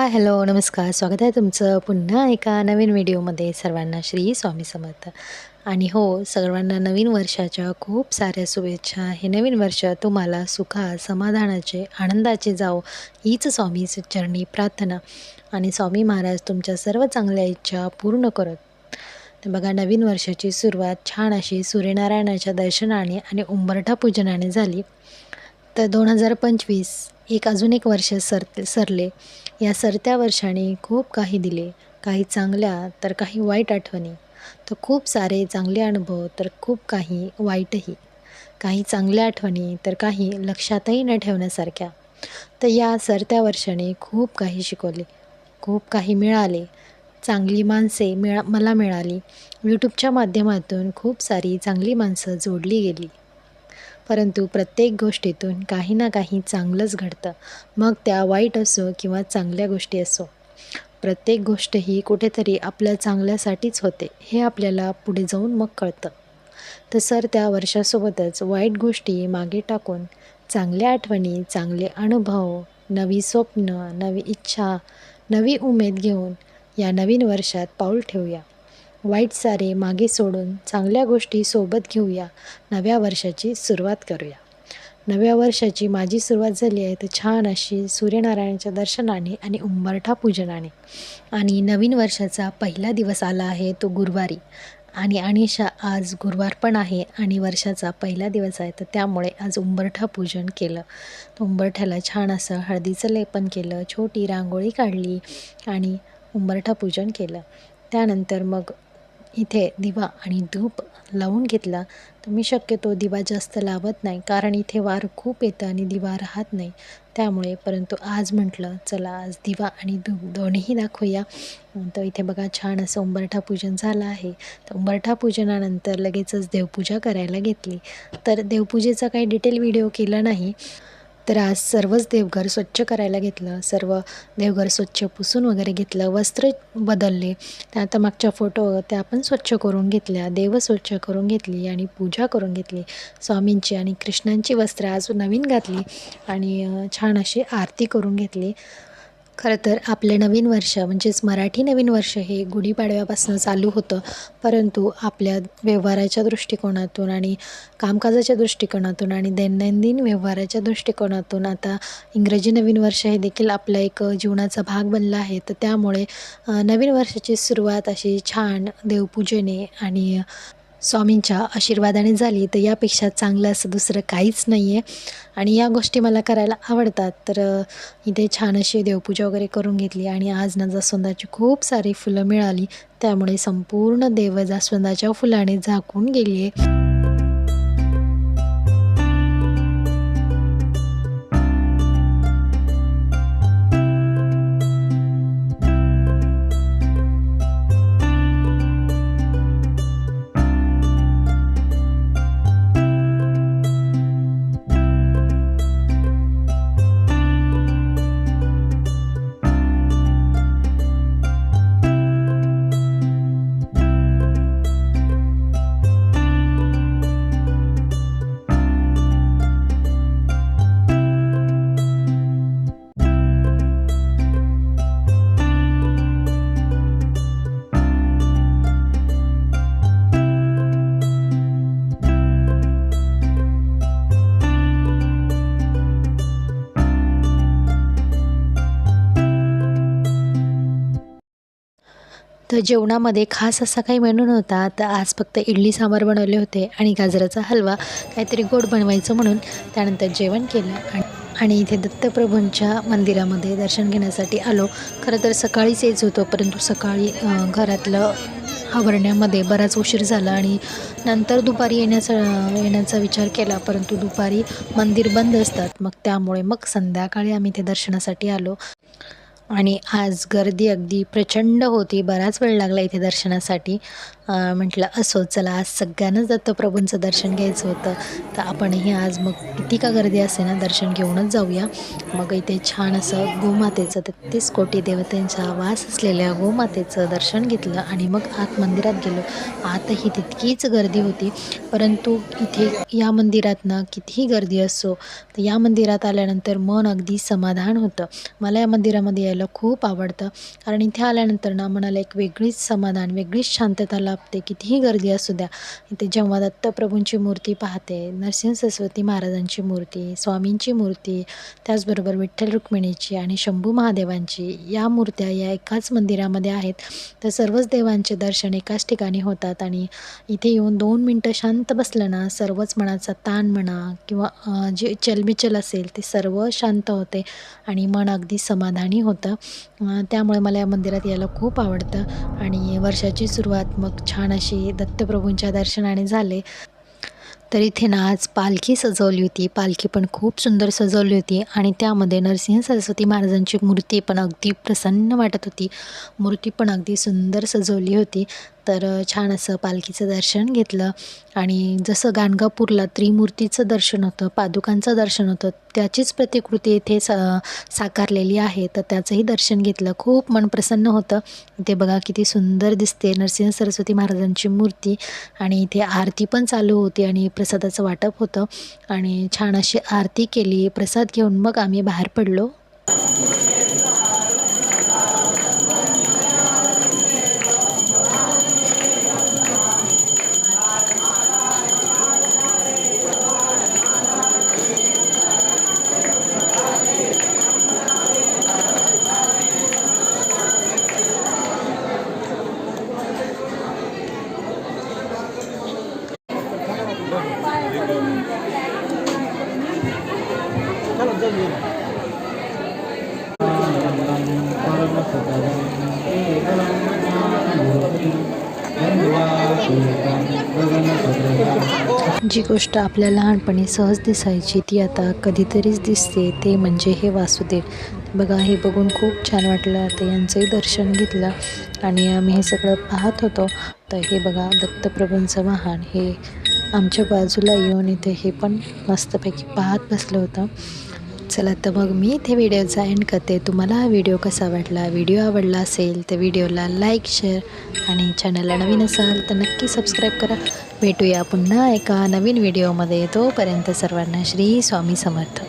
Hi hello नमस्कार. स्वागत आहे तुमचं पुन्हा एका नवीन व्हिडिओमध्ये सर्वांना श्री स्वामी समर्थ. आणि हो सर्वांना नवीन वर्षाच्या खूप साऱ्या शुभेच्छा. हे नवीन वर्ष तुम्हाला सुखा समाधानाचे आनंदाचे जाओ हीच स्वामी चरणी प्रार्थना. आणि स्वामी महाराज तुमच्या सर्व चांगल्या इच्छा पूर्ण करत. तर बघा नवीन वर्षाची सुरुवात छान अशी सूर्यनारायणाच्या दर्शनाने आणि उंबरठा पूजनाने झाली. तर दोन हजार पंचवीस एक अजून एक वर्ष सर सरले. या सरत्या वर्षाने खूप काही दिले. काही चांगल्या तर काही वाईट आठवणी. तर खूप सारे चांगले अनुभव तर खूप काही वाईटही. काही चांगल्या आठवणी तर काही लक्षातही न ठेवण्यासारख्या. तर या सरत्या वर्षाने खूप काही शिकवले. खूप काही मिळाले. चांगली माणसे मिळा मला मिळाली. यूट्यूबच्या माध्यमातून खूप सारी चांगली माणसं जोडली गेली. परंतु प्रत्येक गोष्टीतून काही ना काही चांगलंच घडतं. मग त्या वाईट असो किंवा चांगल्या गोष्टी असो प्रत्येक गोष्ट ही कुठेतरी आपल्या चांगल्यासाठीच होते हे आपल्याला पुढे जाऊन मग कळतं. तर सर त्या वर्षासोबतच वाईट गोष्टी मागे टाकून चांगल्या आठवणी चांगले अनुभव नवी स्वप्न नवी इच्छा नवी उमेद घेऊन या नवीन वर्षात पाऊल ठेवूया. वाईट सारे मागे सोडून चांगल्या गोष्टी सोबत घेऊया. नव्या वर्षाची सुरुवात करूया. नव्या वर्षाची माझी सुरुवात झाली आहे तर छान अशी सूर्यनारायणाच्या दर्शनाने आणि उंबरठा पूजनाने. आणि नवीन वर्षाचा पहिला दिवस आला आहे तो गुरुवारी. आणि अनिशा आज गुरुवार पण आहे आणि वर्षाचा पहिला दिवस आहे तर त्यामुळे आज उंबरठा पूजन केलं. उंबरठ्याला छान असं हळदीचं लेपन केलं छोटी रांगोळी काढली आणि उंबरठा पूजन केलं. त्यानंतर मग इथे दिवा आणि धूप लावून घेतला तर मी शक्यतो दिवा जास्त लावत नाही कारण इथे वार खूप येतं आणि दिवा राहत नाही. त्यामुळे परंतु आज म्हटलं चला आज दिवा आणि धूप दोन्हीही दाखवूया. तर इथे बघा छान असं उंबरठा पूजन झालं आहे. तर उंबरठा पूजनानंतर लगेचच देवपूजा करायला घेतली. तर देवपूजेचा काही डिटेल व्हिडिओ केला नाही. तर आज सर्वच देवघर स्वच्छ करायला घेतलं. सर्व देवघर स्वच्छ पुसून वगैरे घेतलं. वस्त्र बदलले. त्या आता मागच्या फोटो त्या पण स्वच्छ करून घेतल्या. देव स्वच्छ करून घेतली आणि पूजा करून घेतली. स्वामींची आणि कृष्णांची वस्त्र आज नवीन घातली आणि छान अशी आरती करून घेतली. खरं तर आपले नवीन वर्ष म्हणजेच मराठी नवीन वर्ष हे गुढीपाडव्यापासून चालू होतं. परंतु आपल्या व्यवहाराच्या दृष्टिकोनातून आणि कामकाजाच्या दृष्टिकोनातून आणि दैनंदिन व्यवहाराच्या दृष्टिकोनातून आता इंग्रजी नवीन वर्ष हे देखील आपला एक जीवनाचा भाग बनला आहे. तर त्यामुळे नवीन वर्षाची सुरुवात अशी छान देवपूजेने आणि स्वामींच्या आशीर्वादाने झाली तर यापेक्षा चांगलं असं दुसरं काहीच नाही आहे आणि या गोष्टी मला करायला आवडतात. तर इथे छान अशी देवपूजा वगैरे करून घेतली आणि आज ना जास्वंदाची खूप सारी फुलं मिळाली. त्यामुळे संपूर्ण देव जास्वंदाच्या फुलाने झाकून गेली आहे तर जेवणामध्ये खास असा काही मेनू नव्हता. तर आज फक्त इडली सांबार बनवले होते आणि गाजराचा हलवा काहीतरी गोड बनवायचं म्हणून त्यानंतर जेवण केलं. आणि आणि इथे दत्तप्रभूंच्या मंदिरामध्ये दर्शन घेण्यासाठी आलो. खरं तर सकाळीच यायचं होतं परंतु सकाळी घरातलं आवरण्यामध्ये बराच उशीर झाला आणि नंतर दुपारी येण्याचा येण्याचा विचार केला परंतु दुपारी मंदिर बंद असतात. मग त्यामुळे मग संध्याकाळी आम्ही इथे दर्शनासाठी आलो. आणि आज गर्दी अगदी प्रचंड होती. बराच वेळ लागला इथे दर्शनासाठी. म्हटलं असो चला आज सगळ्यांनाच दत्तप्रभूंचं दर्शन घ्यायचं होतं. तर आपणही आज मग किती का गर्दी असे ना दर्शन घेऊनच जाऊया. मग इथे छान असं गोमातेचं तेहतीस कोटी देवतांचा वास असलेल्या गोमातेचं दर्शन घेतलं आणि मग आत मंदिरात गेलो. आतही तितकीच गर्दी होती. परंतु इथे या मंदिरात ना कितीही गर्दी असो तर या मंदिरात आल्यानंतर मन अगदी समाधान होतं. मला या मंदिरामध्ये यायला खूप आवडतं. कारण इथे आल्यानंतर ना मनाला एक वेगळीच समाधान वेगळीच शांतता ते कितीही गर्दी असू द्या. इथे जेव्हा दत्तप्रभूंची मूर्ती पाहते नरसिंह सरस्वती महाराजांची मूर्ती स्वामींची मूर्ती त्याचबरोबर विठ्ठल रुक्मिणीची आणि शंभू महादेवांची. या मूर्त्या या एकाच मंदिरामध्ये आहेत. तर सर्वच देवांचे दर्शन एकाच ठिकाणी होतात आणि इथे येऊन दोन मिनटं शांत बसलं ना सर्वच मनाचा ताण म्हणा किंवा जे चलबिचल असेल ते सर्व शांत होते आणि मन अगदी समाधानी होतं. त्यामुळे मला या मंदिरात यायला खूप आवडतं आणि वर्षाची सुरुवात मग छान अशी दत्तप्रभूंच्या दर्शनाने झाले. तर इथे ना आज पालखी सजवली होती. पालखी पण खूप सुंदर सजवली होती आणि त्यामध्ये नरसिंह सरस्वती महाराजांची मूर्ती पण अगदी प्रसन्न वाटत होती. मूर्ती पण अगदी सुंदर सजवली होती. तर छान असं पालखीचं दर्शन घेतलं. आणि जसं गाणगापूरला त्रिमूर्तीचं दर्शन होतं पादुकांचं दर्शन होतं त्याचीच प्रतिकृती इथे सा साकारलेली आहे. तर त्याचंही दर्शन घेतलं. खूप मन प्रसन्न होतं. इथे बघा किती सुंदर दिसते नरसिंह सरस्वती महाराजांची मूर्ती. आणि इथे आरती पण चालू होती आणि प्रसादाचं वाटप होतं. आणि छान अशी आरती केली. प्रसाद घेऊन मग आम्ही बाहेर पडलो. जी गोष्ट आपल्या लहानपणी सहज दिसायची ती आता कधीतरीच दिसते ते म्हणजे हे वासुदेव. बघा हे बघून खूप छान वाटलं. आता यांचंही दर्शन घेतलं आणि आम्ही हे सगळं पाहत होतो. तर हे बघा दत्तप्रभूंचं वाहन हे आमच्या बाजूला येऊन इथे हे पण मस्तपैकी पाहत बसलं होतं. चला तर मग मी इथे व्हिडिओचा एंड करते. तुम्हाला हा व्हिडिओ कसा वाटला व्हिडिओ आवडला असेल तर व्हिडिओला लाईक शेअर आणि चॅनलला नवीन असाल तर नक्की सबस्क्राईब करा. भेटूया पुन्हा एका नवीन व्हिडिओमध्ये. तोपर्यंत सर्वांना श्री स्वामी समर्थ.